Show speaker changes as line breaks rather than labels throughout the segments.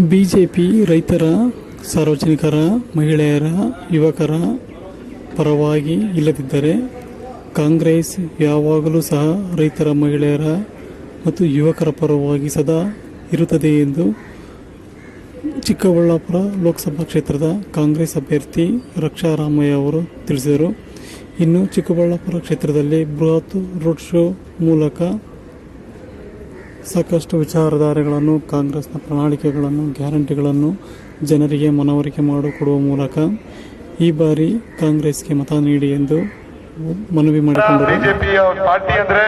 BJP ರೈತರ, ಸಾರ್ವಜನಿಕರ, ಮಹಿಳೆಯರ, ಯುವಕರ ಪರವಾಗಿ ಇಲ್ಲದಿದ್ದರೆ ಕಾಂಗ್ರೆಸ್ ಯಾವಾಗಲೂ ಸಹ ರೈತರ, ಮಹಿಳೆಯರ ಮತ್ತು ಯುವಕರ ಪರವಾಗಿ ಸದಾ ಇರುತ್ತದೆ ಎಂದು ಚಿಕ್ಕಬಳ್ಳಾಪುರ ಲೋಕಸಭಾ ಕ್ಷೇತ್ರದ ಕಾಂಗ್ರೆಸ್ ಅಭ್ಯರ್ಥಿ ರಕ್ಷಾ ರಾಮಯ್ಯ ಅವರು ತಿಳಿಸಿದರು. ಇನ್ನು ಚಿಕ್ಕಬಳ್ಳಾಪುರ ಕ್ಷೇತ್ರದಲ್ಲಿ ಬೃಹತ್ ರೋಡ್ ಶೋ ಮೂಲಕ ಸಾಕಷ್ಟು ವಿಚಾರಧಾರೆಗಳನ್ನು, ಕಾಂಗ್ರೆಸ್ನ ಪ್ರಣಾಳಿಕೆಗಳನ್ನು, ಗ್ಯಾರಂಟಿಗಳನ್ನು ಜನರಿಗೆ ಮನವರಿಕೆ ಮಾಡಿಕೊಡುವ ಮೂಲಕ ಈ ಬಾರಿ ಕಾಂಗ್ರೆಸ್ಗೆ ಮತ ನೀಡಿ ಎಂದು ಮನವಿ ಮಾಡಿಕೊಂಡರು.
ಬಿಜೆಪಿಯ ಪಾರ್ಟಿ ಅಂದ್ರೆ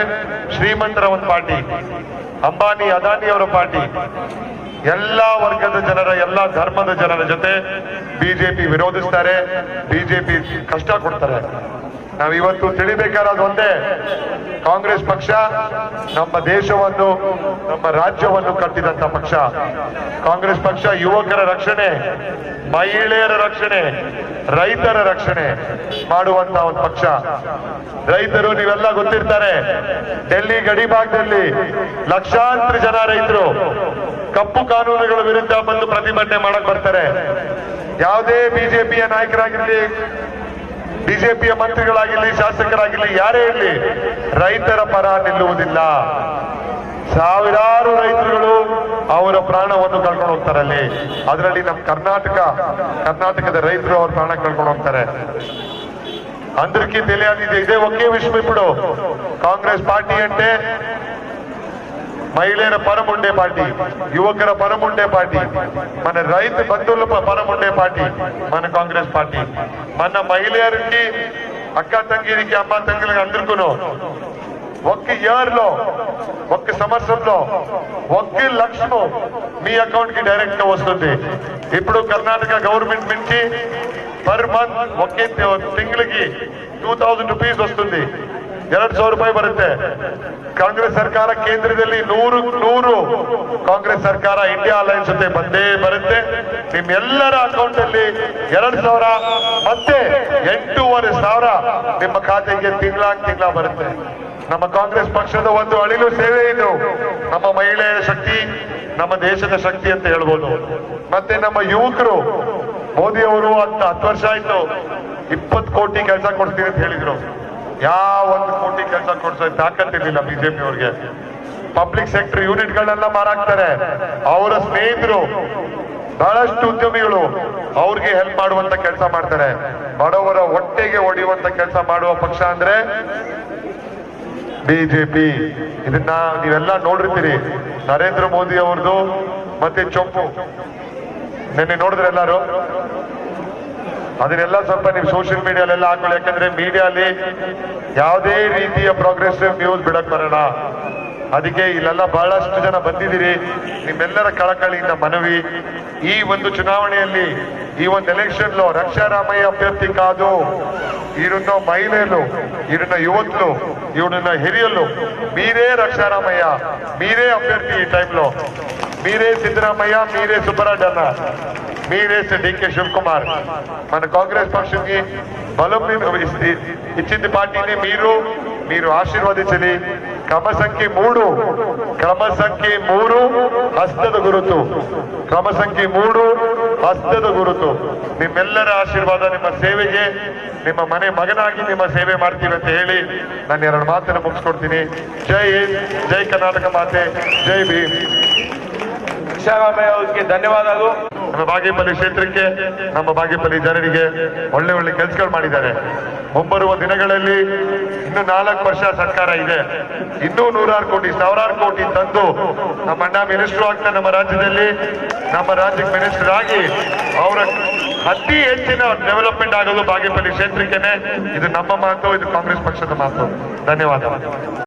ಶ್ರೀಮಂತರ ಒಂದು ಪಾರ್ಟಿ, ಅಂಬಾನಿ, ಅದಾನಿ ಅವರ ಪಾರ್ಟಿ. ಎಲ್ಲಾ ವರ್ಗದ ಜನರ, ಎಲ್ಲಾ ಧರ್ಮದ ಜನರ ಜೊತೆ ಬಿಜೆಪಿ ವಿರೋಧಿಸ್ತಾರೆ, ಬಿಜೆಪಿ ಕಷ್ಟ ಕೊಡ್ತಾರೆ. ನಾವು ಇವತ್ತು ತಿಳಿಬೇಕಾದ ಒಂದೇ, ಕಾಂಗ್ರೆಸ್ ಪಕ್ಷ ನಮ್ಮ ದೇಶವನ್ನು, ನಮ್ಮ ರಾಜ್ಯವನ್ನು ಕಟ್ಟಿದಂತ ಪಕ್ಷ. ಕಾಂಗ್ರೆಸ್ ಪಕ್ಷ ಯುವಕರ ರಕ್ಷಣೆ, ಮಹಿಳೆಯರ ರಕ್ಷಣೆ, ರೈತರ ರಕ್ಷಣೆ ಮಾಡುವಂತ ಒಂದು ಪಕ್ಷ. ರೈತರು ನೀವೆಲ್ಲ ಗೊತ್ತಿರ್ತಾರೆ, ಡೆಲ್ಲಿ ಗಡಿ ಭಾಗದಲ್ಲಿ ಲಕ್ಷಾಂತರ ಜನ ರೈತರು ಕಪ್ಪು ಕಾನೂನುಗಳ ವಿರುದ್ಧ ಬಂದು ಪ್ರತಿಭಟನೆ ಮಾಡಕ್ ಬರ್ತಾರೆ. ಯಾವುದೇ ಬಿಜೆಪಿಯ ನಾಯಕರಾಗಿರ್ಲಿ ಬಿಜೆಪಿಯ ಮಂತ್ರಿಗಳಾಗಿರ್ಲಿ ಶಾಸಕರಾಗಿರ್ಲಿ ಯಾರೇ ಇರಲಿ ರೈತರ ಪರ ನಿಲ್ಲುವುದಿಲ್ಲ ಸಾವಿರಾರು ರೈತರುಗಳು ಅವರ ಪ್ರಾಣವನ್ನು ಕಳ್ಕೊಂಡು ಹೋಗ್ತಾರೆ ಅಲ್ಲಿ ಅದರಲ್ಲಿ ನಮ್ಮ ಕರ್ನಾಟಕ ಕರ್ನಾಟಕದ ರೈತರು ಅವ್ರ ಪ್ರಾಣ ಕಳ್ಕೊಂಡು ಹೋಗ್ತಾರೆ అందరికీ తెలియాలి ఇదే ఒకే విషయం ఇప్పుడు కాంగ్రెస్ పార్టీ అంటే మహిళల పరం ఉండే పార్టీ యువకుల పరం ఉండే పార్టీ మన రైతు బంధువుల పరం ఉండే పార్టీ మన కాంగ్రెస్ పార్టీ. మన మహిళకి అక్క తంగిరికి అమ్మ తంగిరికి అందరికూను ఒక్క ఇయర్లో ఒక్క సంవత్సరంలో ఒక్క లక్షము మీ అకౌంట్కి డైరెక్ట్గా వస్తుంది. ఇప్పుడు కర్ణాటక గవర్నమెంట్ నుంచి పర్ మంత్ ఒకే తింగ్లకి టూ థౌజండ్ రూపీస్ వస్తుంది. ಎರಡು ಸಾವಿರ ರೂಪಾಯಿ ಬರುತ್ತೆ. ಕಾಂಗ್ರೆಸ್ ಸರ್ಕಾರ ಕೇಂದ್ರದಲ್ಲಿ ನೂರು ನೂರು ಕಾಂಗ್ರೆಸ್ ಸರ್ಕಾರ ಇಂಡಿಯಾ ಅಲೈನ್ಸ್ ಜೊತೆ ಬಂದೇ ಬರುತ್ತೆ. ನಿಮ್ಮೆಲ್ಲರ ಅಕೌಂಟ್ ಅಲ್ಲಿ ಎರಡ್ ಸಾವಿರ, ಮತ್ತೆ ಎಂಟೂವರೆ ಸಾವಿರ ನಿಮ್ಮ ಖಾತೆಗೆ ತಿಂಗಳ ತಿಂಗಳ ಬರುತ್ತೆ. ನಮ್ಮ ಕಾಂಗ್ರೆಸ್ ಪಕ್ಷದ ಒಂದು ಅಳಿಲು ಸೇವೆ ಇದು. ನಮ್ಮ ಮಹಿಳೆಯರ ಶಕ್ತಿ, ನಮ್ಮ ದೇಶದ ಶಕ್ತಿ ಅಂತ ಹೇಳ್ಬೋದು. ಮತ್ತೆ ನಮ್ಮ ಯುವಕರು ಮೋದಿ ಅವರು ಹತ್ತು ಹತ್ತು ವರ್ಷ ಆಯ್ತು. ಇಪ್ಪತ್ತು ಕೋಟಿ ಕೆಲಸ ಕೊಡ್ತೀನಿ ಅಂತ ಹೇಳಿದ್ರು. ಯಾವ ಒಂದು ಕೋಟಿ ಕೆಲಸ ಕೊಡ್ಸೋ ತಾಕತ್ತಿರ್ಲಿಲ್ಲ ಬಿಜೆಪಿ ಅವ್ರಿಗೆ ಪಬ್ಲಿಕ್ ಸೆಕ್ಟರ್ ಯೂನಿಟ್ಗಳನ್ನೆಲ್ಲ ಮಾರಾಕ್ತಾರೆ. ಅವರ ಸ್ನೇಹಿತರು, ಬಹಳಷ್ಟು ಉದ್ಯಮಿಗಳು ಅವ್ರಿಗೆ ಹೆಲ್ಪ್ ಮಾಡುವಂತ ಕೆಲಸ ಮಾಡ್ತಾರೆ. ಬಡವರ ಹೊಟ್ಟೆಗೆ ಹೊಡೆಯುವಂತ ಕೆಲಸ ಮಾಡುವ ಪಕ್ಷ ಅಂದ್ರೆ ಬಿಜೆಪಿ. ಇದನ್ನ ನೀವೆಲ್ಲ ನೋಡಿರ್ತೀರಿ. ನರೇಂದ್ರ ಮೋದಿ ಅವ್ರದ್ದು ಮತ್ತೆ ಚೊಂಪು ನಿನ್ನೆ ನೋಡಿದ್ರೆ ಎಲ್ಲಾರು? ಅದನ್ನೆಲ್ಲ ಸ್ವಲ್ಪ ನೀವು ಸೋಷಿಯಲ್ ಮೀಡಿಯಾಲೆಲ್ಲ ಹಾಕೊಳ್ಳಿ ಯಾಕಂದ್ರೆ ಮೀಡಿಯಾಲಿ ಯಾವುದೇ ರೀತಿಯ ಪ್ರೋಗ್ರೆಸಿವ್ ನ್ಯೂಸ್ ಬಿಡಕ್ ಬರೋಣ ಅದಕ್ಕೆ ಇಲ್ಲೆಲ್ಲ ಬಹಳಷ್ಟು ಜನ ಬಂದಿದ್ದೀರಿ ನಿಮ್ಮೆಲ್ಲರ ಕಳಕಳಿಯಿಂದ ಮನವಿ ಈ ಒಂದು ಚುನಾವಣೆಯಲ್ಲಿ ఈ ಒಂದು ఎలక్షన్ లో రక్షారామయ్య అభ్యర్థి కాదు ఈరున్న మహిళలు ఈరున్న యువతులు ఈరున్న హిరియలు మీరే రక్షారామయ్య మీరే అభ్యర్థి ఈ టైంలో మీరే సిద్ధరామయ్య మీరే సుబ్బరాజ్ అన్న మీరే డికే శివకుమార్ మన కాంగ్రెస్ పక్షంకి బలం ఇ- ఇచ్చింది పార్టీని మీరు మీరు ఆశీర్వదించలి క్రమ సంఖ్య మూడు క్రమ సంఖ్య మూడు ಹಸ್ತದ ಗುರುತು ಕ್ರಮ ಸಂಖ್ಯೆ ಮೂರು ಹಸ್ತದ ಗುರುತು ನಿಮ್ಮೆಲ್ಲರ ಆಶೀರ್ವಾದ ನಿಮ್ಮ ಸೇವೆಗೆ ನಿಮ್ಮ ಮನೆ ಮಗನಾಗಿ ನಿಮ್ಮ ಸೇವೆ ಮಾಡ್ತೀವಿ ಅಂತ ಹೇಳಿ ನಾನು ಎರಡು ಮಾತನ್ನು ಮುಗಿಸ್ಕೊಡ್ತೀನಿ ಜೈ ಹಿಂದ್ ಜೈ ಕರ್ನಾಟಕ ಮಾತೆ ಜೈ ಭೀಮ್
ಅವರಿಗೆ ಧನ್ಯವಾದಗಳು.
ನಮ್ಮ ಬಾಗೇಪಲ್ಲಿ ಕ್ಷೇತ್ರಕ್ಕೆ, ನಮ್ಮ ಬಾಗೇಪಲ್ಲಿ ಜನರಿಗೆ ಒಳ್ಳೆ ಒಳ್ಳೆ ಕೆಲಸಗಳು ಮಾಡಿದ್ದಾರೆ. ಮುಂಬರುವ ದಿನಗಳಲ್ಲಿ ಇನ್ನು ನಾಲ್ಕು ವರ್ಷ ಸರ್ಕಾರ ಇದೆ. ಇನ್ನೂ ನೂರಾರು ಕೋಟಿ, ಸಾವಿರಾರು ಕೋಟಿ ತಂದು ನಮ್ಮ ಅಣ್ಣ ಮಿನಿಸ್ಟರ್ ಆಗ್ತಾರೆ ನಮ್ಮ ರಾಜ್ಯದಲ್ಲಿ, ನಮ್ಮ ರಾಜ್ಯಕ್ಕೆ ಮಿನಿಸ್ಟರ್ ಆಗಿ ಅವರ ಅತಿ ಹೆಚ್ಚಿನ ಡೆವಲಪ್ಮೆಂಟ್ ಆಗೋದು ಬಾಗೇಪಲ್ಲಿ ಕ್ಷೇತ್ರಕ್ಕೆ ಇದು ನಮ್ಮ ಮಾತು, ಇದು ಕಾಂಗ್ರೆಸ್ ಪಕ್ಷದ ಮಾತು. ಧನ್ಯವಾದ